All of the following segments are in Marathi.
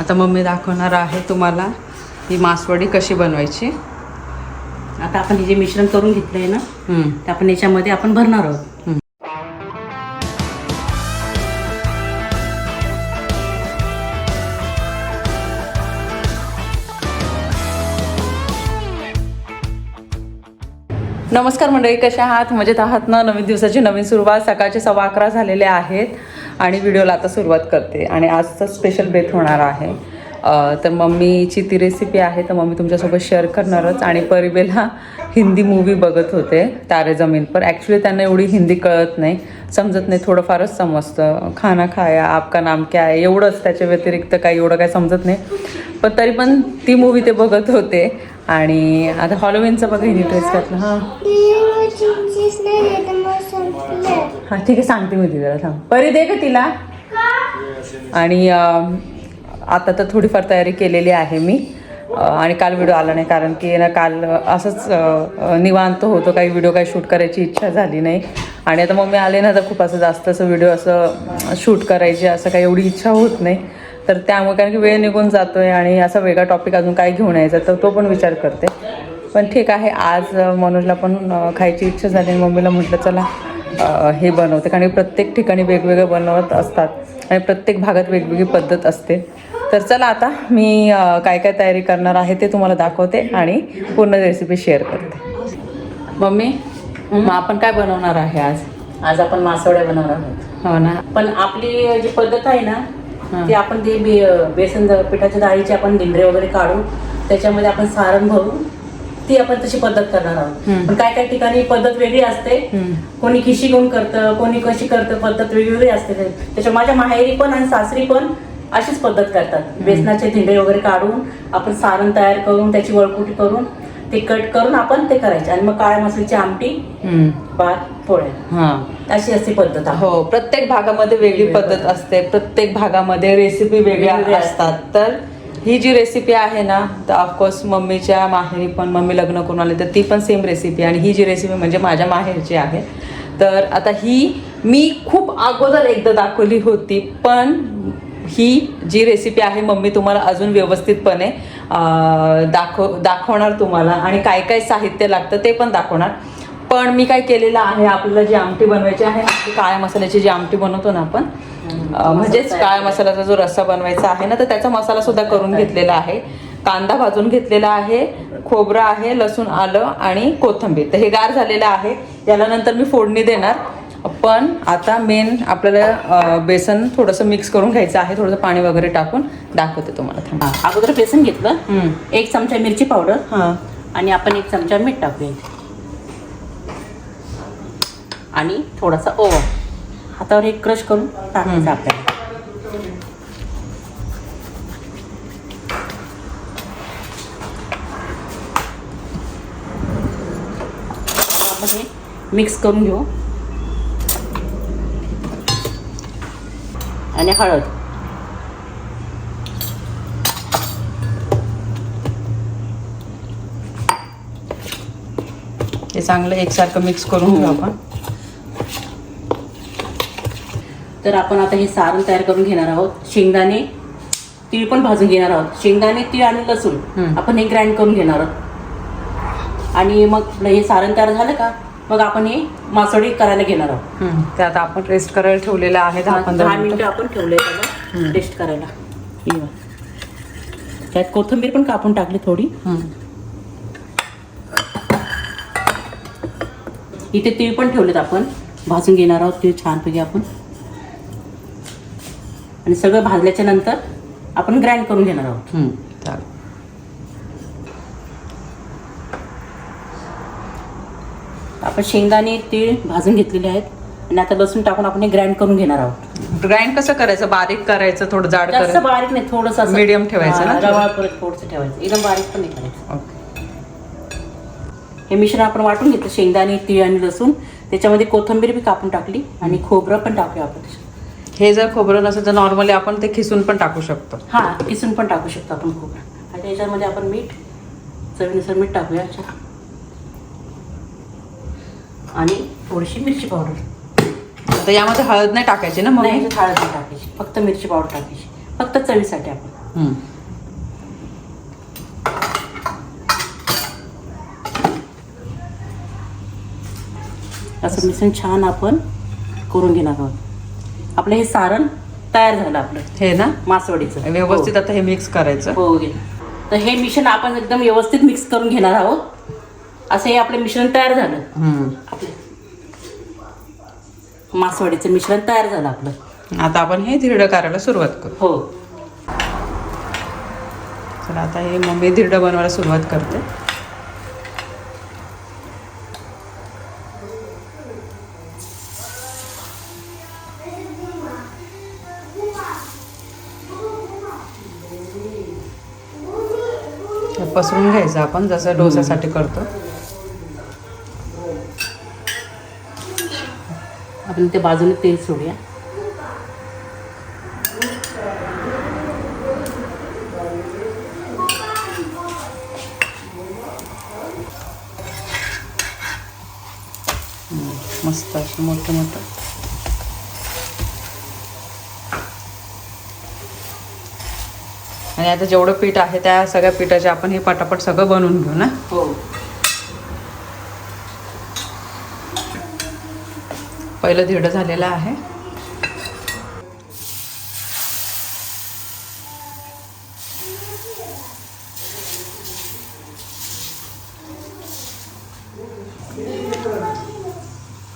आता मम्मी दाखवणार आहे तुम्हाला ही मासवडी कशी बनवायची. आता आपण हे जे मिश्रण करून घेतलंय ना हम्म. ते आपण याच्यामध्ये आपण भरणार आहोत. नमस्कार मंडळी कशा आहात? मजेत आहात ना? नवीन दिवसाची नवीन सुरुवात. सकाळचे सव्वा अकरा झालेले आहेत. आणि व्हिडिओला आता सुरुवात करते. आणि आजचा स्पेशल बेत होणार आहे. तर मम्मीची ती रेसिपी आहे तर मम्मी तुमच्यासोबत शेअर करणारच. आणि परिबेला हिंदी मूवी बघत होते तारे जमीन पर. ॲक्च्युली त्यांना एवढी हिंदी कळत नाही. समजत नाही थोडंफारच समजतं. खाना खाया आपका नाम क्या आहे? एवढंच त्याच्या व्यतिरिक्त काही एवढं काही समजत नाही. पण तरी पण ती मूवी ते बघत होते. आणि आता हॉलोविनचं बघा हिनी ड्रेस घातला हां. हां ठीक आहे सांगते मी तिला सांग परी दे का तिला. आणि आता तर थोडीफार तयारी केलेली आहे मी. आणि काल व्हिडिओ आला नाही कारण की ना काल असंच निवांत होतो काही व्हिडिओ काही शूट करायची इच्छा झाली नाही. आणि आता मम्मी आले ना तर खूप असं जास्त असं व्हिडिओ असं शूट करायची असं काही एवढी इच्छा होत नाही. तर त्यामुळे कारण की वेळ निघून जातोय आणि असा वेगळा टॉपिक अजून काय घेऊन यायचा तर तो पण विचार करते. पण ठीक आहे आज मनोजला पण खायची इच्छा झाली आणि मम्मीला म्हटलं चला हे बनवते. कारण की प्रत्येक ठिकाणी वेगवेगळे बनवत असतात आणि प्रत्येक भागात वेगवेगळी पद्धत असते. तर चला आता मी काय काय तयारी करणार आहे ते तुम्हाला दाखवते आणि पूर्ण रेसिपी शेअर करते. मम्मी मग आपण काय बनवणार आहे आज? आज आपण मासवड्या बनवणार आहोत. हो ना. पण आपली जी पद्धत आहे ना ती आपण ते बेसन पिठाच्या डाळीचे आपण दिंडरे वगैरे काढून त्याच्यामध्ये आपण सारण भरून ती आपण तशी पद्धत करणार आहोत. पण काय काय ठिकाणी पद्धत वेगळी असते. कोणी खिशी घेऊन करतं कोणी कशी करतं पद्धत वेगवेगळी असते. त्याच्या माझ्या माहेरी पण आणि सासरी पण अशीच पद्धत करतात. बेसनाचे धिंडे वगैरे काढून आपण सारण तयार करून त्याची वळकुटी करून ते कट करून आपण ते करायचे. आणि मग काळ्या मसाल्याची आमटी हम्म. भात पोळ्या. हां. अशी असते पद्धत आहे. हो प्रत्येक भागामध्ये वेगळी पद्धत असते. प्रत्येक भागामध्ये रेसिपी वेगळ्या असतात. तर ही जी रेसिपी आहे ना तर ऑफकोर्स मम्मीच्या माहेरी पण मम्मी लग्न करून आले तर ती पण सेम रेसिपी आणि ही जी रेसिपी म्हणजे माझ्या माहेरची आहे. तर आता ही मी खूप अगोदर एकदा दाखवली होती पण ही जी रेसिपी आहे मम्मी तुम्हाला अजून व्यवस्थितपणे दाखव दाखवणार तुम्हाला आणि काय काय साहित्य लागतं ते पण दाखवणार. पण मी काय केलेलं आहे आपल्याला जी आमटी बनवायची आहे काळ्या मसाल्याची जी आमटी बनवतो ना आपण म्हणजेच काळ्या मसाल्याचा जो रस्सा बनवायचा आहे ना तर त्याचा मसाला सुद्धा करून घेतलेला आहे. कांदा भाजून घेतलेला आहे खोबरं आहे लसूण आलं आणि कोथिंबीर. तर हे गार झालेलं आहे याला नंतर मी फोडणी देणार. पण आता मेन आपल्याला बेसन थोडंसं मिक्स करून घ्यायचं आहे थोडंसं पाणी वगैरे टाकून दाखवते तुम्हाला थांबा. अगोदर बेसन घेतलं. एक चमचा मिरची पावडर. हां. आणि आपण एक चमचा मीठ टाकूया आणि थोडासा ओवा. हातावर एक क्रश करून टाकायचं आपल्याला. हे मिक्स करून घेऊ. आणि हळद. हे चांगलं एकसारखं मिक्स करून घेऊ आपण. तर आपण आता हे सारण तयार करून घेणार आहोत. शेंगदाणे तीळ पण भाजून घेणार आहोत. शेंगदाणे तीळ आणि लसूण. आपण हे ग्राइंड करून घेणार आहोत. आणि मग हे सारण तयार झालं का? मग आपण हे मासोळी करायला घेणार आहोत. हम्म. ते आता आपण रेस्ट करायला ठेवलेलं आहे दहा पंधरा दहा मिनिटं. मिनिटं आपण ठेवले त्याला टेस्ट करायला. हे बघ. त्यात कोथिंबीर पण कापून टाकली थोडी. हम्म. इथे तीळ पण ठेवलेत आपण. भाजून घेणार आहोत तीळ छानपैकी आपण. आणि सगळं भाजल्याच्या नंतर आपण ग्राइंड करून घेणार आहोत. हम्म. चालेल. आपण शेंगदाणे तीळ भाजून घेतलेले आहेत. आणि आता लसूण टाकून आपण ग्राइंड करून घेणार आहोत. ग्राइंड कसं करायचं? बारीक करायचं थोडं जाड जास्त करायचं? बारीक नाही थोडस Medium ठेवायचं ना? रवाळ परत थोडंसं ठेवायचं. एकदम बारीक पण नाही करायचं. ओके हे मिश्रण आपण वाटून घेतलं शेंगदाणे तीळ आणि लसूण. त्याच्यामध्ये कोथिंबीर बी कापून टाकली आणि खोबरं पण टाकूया आपण त्याच्यात. हे जर खोबरं नसेल तर नॉर्मली आपण ते खिसून पण टाकू शकतो. हा किसून पण टाकू शकतो आपण खोबरं. आणि त्याच्यामध्ये आपण मीठ चवीनुसार मीठ टाकूया. आणि थोडीशी मिरची पावडर. आता यामध्ये हळद नाही टाकायची ना मग? हळद नाही टाकायची. फक्त मिरची पावडर टाकायची. फक्त चवीसाठी आपण. असं मिश्रण छान आपण करून घेणार आहोत. आपलं हे सारण तयार झालं आपलं. हे ना? मासवडीचं. व्यवस्थित आता हे मिक्स करायचं. हो हो, तर हे मिश्रण आपण एकदम व्यवस्थित मिक्स करून घेणार आहोत. असं हे आपलं मिश्रण तयार झालं. मासवडीचं मिश्रण तयार झालं आपलं. आता आपण हे धिरडं करायला सुरुवात करू. हो. चला आता हे मम्मी धिरडं बनवायला सुरुवात करते. हे पसरून घ्यायचं आपण जसं डोस्यासाठी करतो. आपण ते बाजूने तेल सोडूया. मस्त असं मोठं मोठं. आणि आता जेवढं पीठ आहे त्या सगळ्या पिठाचे आपण हे पटापट सगळं बनवून घेऊ ना? हो. पहिलं धिरडं झालेलं आहे.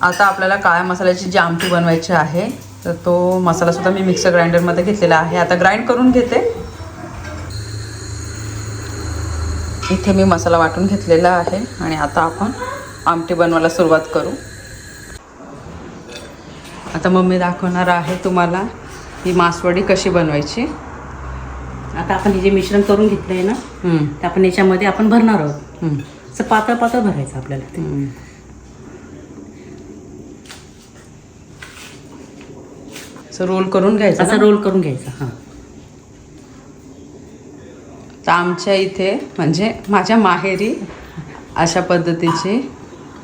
आता आपल्याला काळ्या मसाल्याची जी आमटी बनवायची आहे तर तो मसालासुद्धा मी मिक्सर ग्राइंडरमध्ये घेतलेला आहे. आता ग्राइंड करून घेते. इथे मी मसाला वाटून घेतलेला आहे आणि आता आपण आमटी बनवायला सुरुवात करू. आता मम्मी दाखवणार आहे तुम्हाला ही मासवडी कशी बनवायची. आता आपण हे जे मिश्रण करून घेतलंय ना हम्म, ते आपण याच्यामध्ये आपण भरणार आहोत. असं पातळ पातळ भरायचं आपल्याला ते. असं रोल करून घ्यायचं असं ना? रोल करून घ्यायचं हां. तर आमच्या इथे म्हणजे माझ्या माहेरी अशा पद्धतीची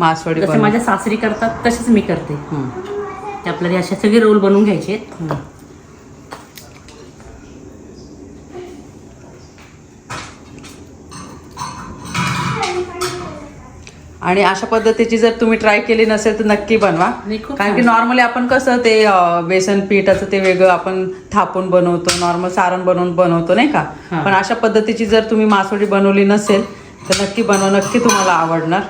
मासवडी माझ्या सासरी करतात तसेच मी करते. ते आपल्याला असे सगळे रोल बनवून घ्यायचे आहेत. आणि अशा पद्धतीची जर तुम्ही ट्राय केली नसेल तर नक्की बनवा कारण की. नॉर्मली आपण कसं ते बेसन पिठाचं ते वेगळं आपण थापून बनवतो नॉर्मल सारण बनवून बनवतो नाही का. पण अशा पद्धतीची जर तुम्ही मासवडी बनवली नसेल तर नक्की बनवा नक्की तुम्हाला आवडणार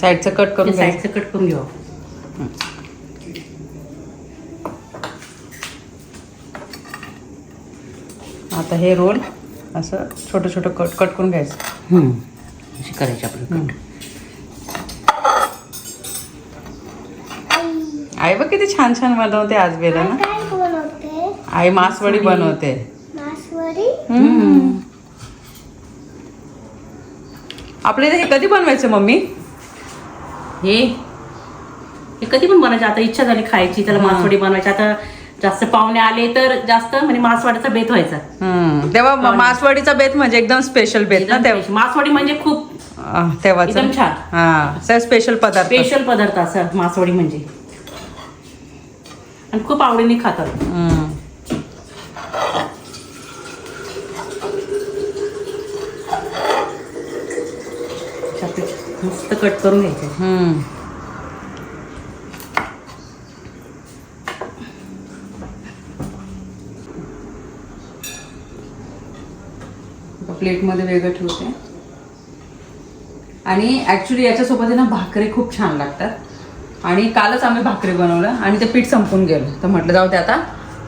साईडचं कट करून साईडचं कट करून घेऊ. आता हे रोल असं छोटं छोटं कट कट करून घ्यायचं. अशी करायची आपलं कट आई बघ किती छान छान बनवते आज बेला ना. काय बनवते? आई मासवडी बनवते. आपल्या इथे हे कधी बनवायचं मम्मी? हे? हे कधी पण बनायचे आता इच्छा झाली खायची त्याला. मासवडी बनवायची. आता जास्त पाहुणे आले तर जास्त म्हणजे मासवाडीचा बेत व्हायचा. तेव्हा मासवडीचा बेत म्हणजे एकदम स्पेशल बेत ना तेव्हा? मासवडी म्हणजे खूप अं, तेव्हाच. एकदम छान. हा. स्पेशल पदार्थ. स्पेशल पदार्थ असं मासवडी म्हणजे. आणि खूप आवडीने खातात. हम्म. आपले मस्त कट करून घ्यायचे प्लेटमध्ये वेगळं ठेवते. आणि ॲक्च्युली याच्यासोबत आहे ना भाकरी खूप छान लागतात. आणि कालच आम्ही भाकरी बनवलं आणि ते पीठ संपून गेलं. तर म्हटलं जाऊ ते आता.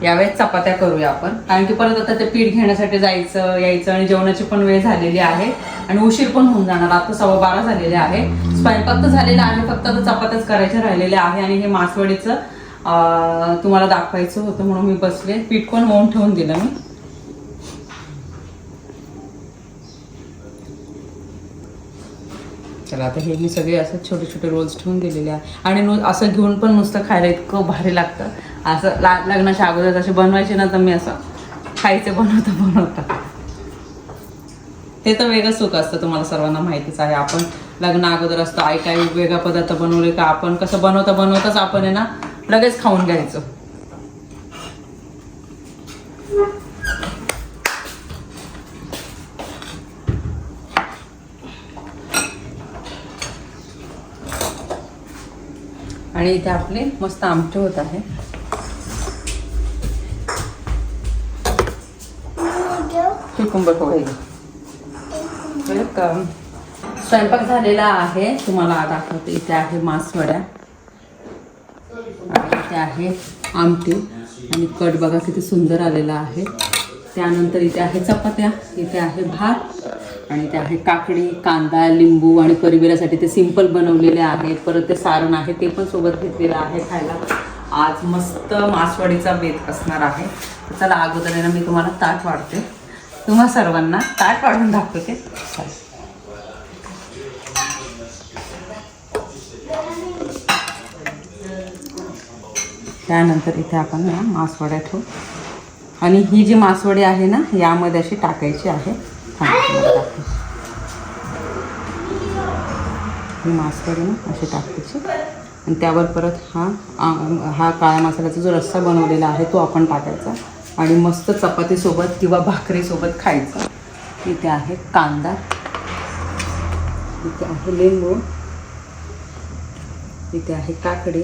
यावेळेस चपात्या करूया आपण. कारण की परत आता ते पीठ घेण्यासाठी जायचं यायचं आणि जेवणाची पण वेळ झालेली आहे आणि उशीर पण होऊन जाणार. आता सव्वा बारा झालेले आहे. स्वयंपाक तर झालेला आहे फक्त आता चपात्याच करायच्या राहिलेले आहे आणि हे मासवडीचं तुम्हाला दाखवायचं होतं म्हणून मी बसले. पीठ पण होऊन ठेवून दिलं मी. चला आता हे मी सगळे असं छोटे छोटे रोल्स ठेवून दिलेले आहे. आणि नु असं घेऊन पण नुसतं खायला इतकं भारी लागतं. असं ला लग्नाच्या अगोदर जसे बनवायचे ना तर मी असं खायचं बनवता बनवता. ते तर वेगळं सुख असतं तुम्हाला सर्वांना माहितीच आहे. आपण लग्न अगोदर असतो आई काही वेगळा पदार्थ बनवले का? आपण कसं बनवता बनवताच आपण आहे ना लगेच खाऊन घ्यायचं. आणि इथे आपले मस्त आमटे होत आहे. कुकुंबर होईल वेलकम स्वयंपाक झालेला आहे. तुम्हाला दाखवते. इथे आहे मासवड्या. आणि इथे आहे आमटी. आणि कट बघा किती सुंदर आलेला आहे. त्यानंतर इथे आहे चपात्या इथे आहे भात आणि इथे आहे काकडी कांदा लिंबू आणि परिवारासाठी ते सिंपल बनवलेले आहेत. परत ते सारण आहे ते पण सोबत घेतलेलं आहे खायला. आज मस्त मासवाडीचा बेत असणार आहे. चला अगोदर मी तुम्हाला ताट वाढते. तुम्हा सर्वांना ताट वाढून दाखवते. त्यानंतर इथे आपण ना मासवड्या ठेवू. आणि ही जी मासवडी आहे ना यामध्ये अशी टाकायची आहे. ही मासवडी ना अशी टाकायची. आणि त्यावर परत हा हा काळ्या मसाल्याचा जो रस्सा बनवलेला आहे तो आपण टाकायचा. आणि मस्त चपातीसोबत किंवा भाकरीसोबत खायचं. इथे आहे कांदा. इथे आहे लिंबू. इथे आहे काकडी.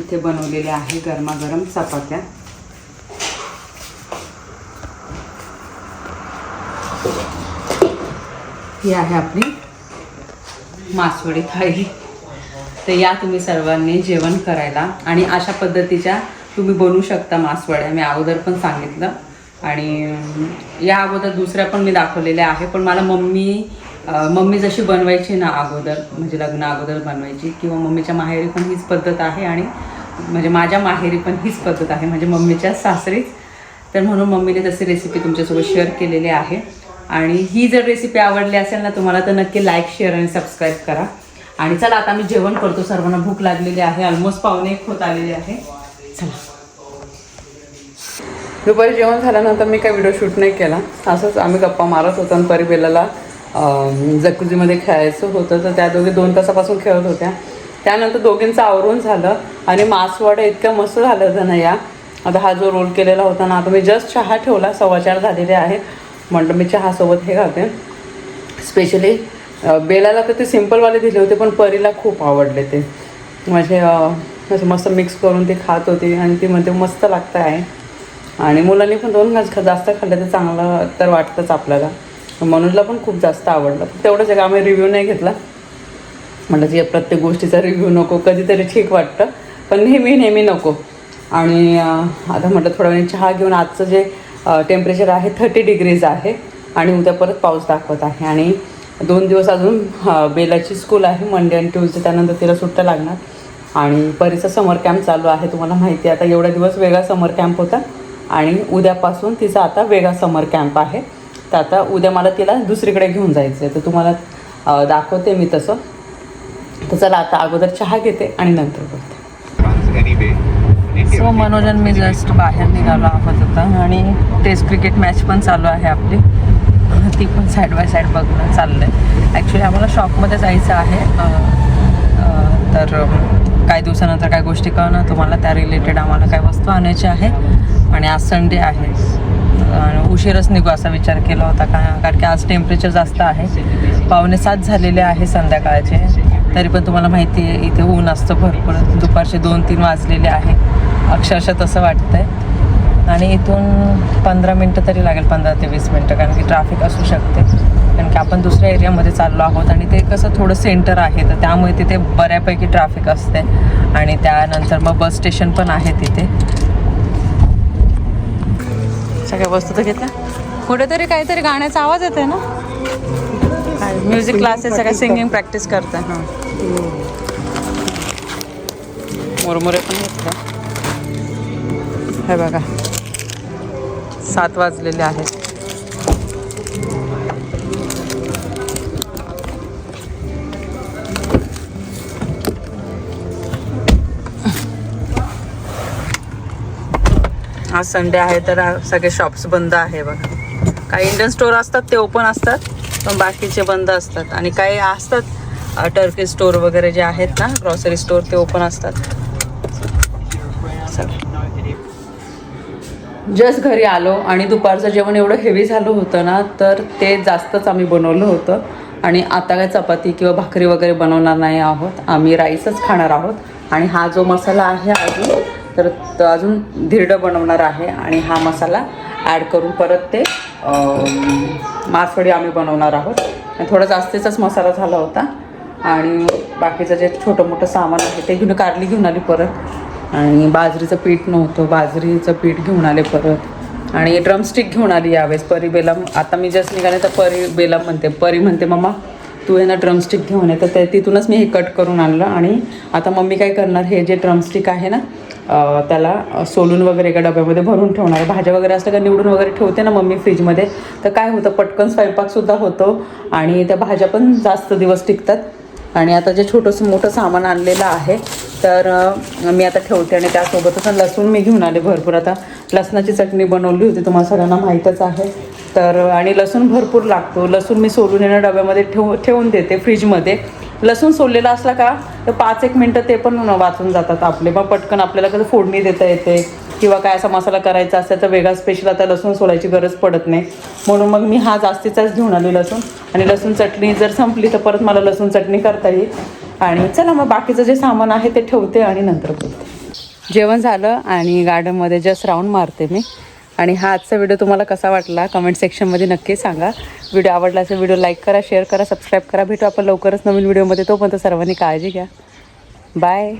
इथे बनवलेल्या आहे गरमागरम चपात्या. ही आहे आपली मासवडी थाळी. तर या तुम्ही सर्वांनी जेवण करायला आणि अशा पद्धतीच्या तुम्ही बनवू शकता मासवड्या. मी अगोदर पण सांगितलं. आणि या अगोदर दुसऱ्या पण मी दाखवलेल्या आहे पण मला मम्मी मम्मी जशी बनवायची ना अगोदर म्हणजे लग्न अगोदर बनवायची किंवा मम्मीच्या माहेरी पण हीच पद्धत आहे आणि म्हणजे माझ्या माहेरी पण हीच पद्धत आहे म्हणजे मम्मीच्या सासरीच. तर म्हणून मम्मीने तशी रेसिपी तुमच्यासोबत शेअर केलेली आहे. आणि ही जर रेसिपी आवडली असेल ना तुम्हाला तर नक्की लाईक शेअर आणि सबस्क्राईब करा. आणि चला आता मी जेवण करतो. सर्वांना भूक लागलेली आहे. ऑलमोस्ट पावणे एक होत आलेली आहे. चला. दुपारी जेवण झाल्यानंतर मी काही व्हिडिओ शूट नाही केला. असंच आम्ही गप्पा मारत होतो आणि परिबेलाला जकुजीमध्ये खेळायचं होतं. तर त्या दोघी दोन तासापासून खेळत होत्या. त्यानंतर दोघींचं आवरून झालं आणि मासवड्या इतकं मस्त झालं होतं ना या. आता हा जो रोल केलेला होता ना आता मी जस्ट चहा ठेवला. सव्वाचार झालेले आहे म्हटलं मी चहासोबत हे घालते. स्पेशली बेलाला तर ते सिम्पलवाले दिले होते पण परीला खूप आवडले ते. म्हणजे, माझे असं मस्त मिक्स करून ते खात होती आणि ती म्हणते मस्त लागतं आहे. आणि मुलांनी पण दोन घास खा- जास्त खाल्लं तर चांगलं तर वाटतंच आपल्याला. मनोजला पण खूप जास्त आवडलं. तेवढंच एक आम्ही रिव्ह्यू नाही घेतला. म्हटलं की प्रत्येक गोष्टीचा रिव्ह्यू नको कधीतरी ठीक वाटतं पण नेहमी नेहमी नको. आणि आता म्हटलं थोड्या वेळाने चहा घेऊन आजचं जे टेम्परेचर आहे थर्टी डिग्रीज आहे. आणि उद्या परत पाऊस दाखवत आहे. आणि दोन दिवस अजून बेलाची स्कूल आहे मंडे आणि ट्युजडे त्यानंतर तिला सुट्ट्या लागणार. आणि परीचा समर कॅम्प चालू आहे तुम्हाला माहिती आहे. आता एवढा दिवस वेगळा समर कॅम्प होता. आणि उद्यापासून तिचा आता वेगळा समर कॅम्प आहे. तर आता उद्या मला तिला दुसरीकडे घेऊन जायचं आहे तर तुम्हाला दाखवते मी तसं. तर चला आता अगोदर चहा घेते आणि नंतर बोलते. सो मनोरंजन मी जस्ट बाहेर निघालो आहोत आता. आणि टेस्ट क्रिकेट मॅच पण चालू आहे आपली. ती पण साईड बाय साईड बघणं चाललं आहे ॲक्च्युली आम्हाला शॉपमध्ये जायचं आहे. तर काही दिवसानंतर काय गोष्टी कळणं तुम्हाला त्या रिलेटेड आम्हाला काय वस्तू आणायच्या आहे. आणि आज संडे आहे. आणि उशीरच निघू असा विचार केला होता. का कारण की आज टेम्परेचर जास्त आहे. पावणे सात झालेले आहे संध्याकाळचे. तरी पण तुम्हाला माहिती आहे इथे ऊन असतं भरपूर. दुपारचे दोन तीन वाजलेले आहे. अक्षरशः तसं वाटतं आहे आणि इथून पंधरा मिनटं तरी लागेल पंधरा ते वीस मिनटं कारण की ट्रॅफिक असू शकते. कारण की आपण दुसऱ्या एरियामध्ये चाललो आहोत आणि ते कसं थोडं सेंटर आहे तर त्यामुळे तिथे बऱ्यापैकी ट्रॅफिक असते. आणि त्यानंतर मग बस स्टेशन पण आहे तिथे. सगळ्या वस्तू तर घेतल्या? कुठेतरी काहीतरी गाण्याचा आवाज येते ना? म्युझिक क्लासेस सगळ्या सिंगिंग प्रॅक्टिस करते हां. मुरमुरे पण घेतलं हे बघा. सात वाजलेले आहेत. आज संडे आहे तर सगळे शॉप्स बंद आहे बघा. काही इंडियन स्टोर असतात ते ओपन असतात पण बाकीचे बंद असतात. आणि काही असतात टर्की स्टोर वगैरे जे आहेत ना ग्रॉसरी स्टोर ते ओपन असतात. जस्ट घरी आलो आणि दुपारचं जेवण एवढं हेवी झालं होतं ना तर ते जास्तच आम्ही बनवलं होतं. आणि आता काय चपाती किंवा भाकरी वगैरे बनवणार नाही आहोत. आम्ही राईसच खाणार आहोत. आणि हा जो मसाला आहे अजून तर अजून धिरडं बनवणार आहे. आणि हा मसाला ॲड करून परत ते मासवडी आम्ही बनवणार आहोत. थोडा जास्तीचाच मसाला झाला होता. आणि बाकीचं जे छोटं मोठं सामान आहे ते घेऊन कारली घेऊन आली परत. आणि बाजरीचं पीठ नव्हतं. बाजरीचं पीठ घेऊन आले परत. आणि ड्रमस्टिक घेऊन आली यावेळेस परी बेलम. आता मी जस्ट निघाले तर परी बेलम म्हणते. परी म्हणते मम्मा तू आहे ना ड्रमस्टिक घेऊन ये. तर ते तिथूनच मी हे कट करून आणलं. आणि आता मम्मी काय करणार? हे जे ड्रमस्टिक आहे ना त्याला सोलून वगैरे एका डब्यामध्ये भरून ठेवणार. भाज्या वगैरे असल्या का निवडून वगैरे ठेवते ना मम्मी फ्रीजमध्ये. तर काय होतं? पटकन स्वयंपाकसुद्धा होतो. आणि त्या भाज्या पण जास्त दिवस टिकतात. आणि आता जे छोटंसं मोठं सामान आणलेलं आहे तर मी आता ठेवते आणि त्यासोबतच लसूण मी घेऊन आले भरपूर. आता लसणाची चटणी बनवली होती तुम्हाला सगळ्यांना माहीतच आहे. तर आणि लसूण भरपूर लागतो. लसूण मी सोलून येणं डब्यामध्ये ठेवू ठेवून देते फ्रीजमध्ये. लसूण सोललेला असला का तर पाच एक मिनटं ते पण वाचून जातात आपले. मग पटकन आपल्याला कसं फोडणी देता येते किंवा काय असा मसाला करायचा असेल तर वेगळा स्पेशल आता लसूण सोलायची गरज पडत नाही. म्हणून मग मी हा जास्तीचाच घेऊन आली लसूण. आणि लसूण चटणी जर संपली तर परत मला लसूण चटणी करता येईल. आणि चला मग बाकीचं जे सामान आहे ते ठेवते आणि नंतर बोलते. जेवण झालं आणि गार्डनमध्ये जस्ट राऊंड मारते मी. आणि हा आजचा व्हिडिओ तुम्हाला कसा वाटला कमेंट सेक्शनमध्ये नक्की सांगा. व्हिडिओ आवडला असेल व्हिडिओ लाईक करा शेअर करा सबस्क्राईब करा. भेटू आपण लवकरच नवीन व्हिडिओमध्ये तोपर्यंत सर्वांनी काळजी घ्या. बाय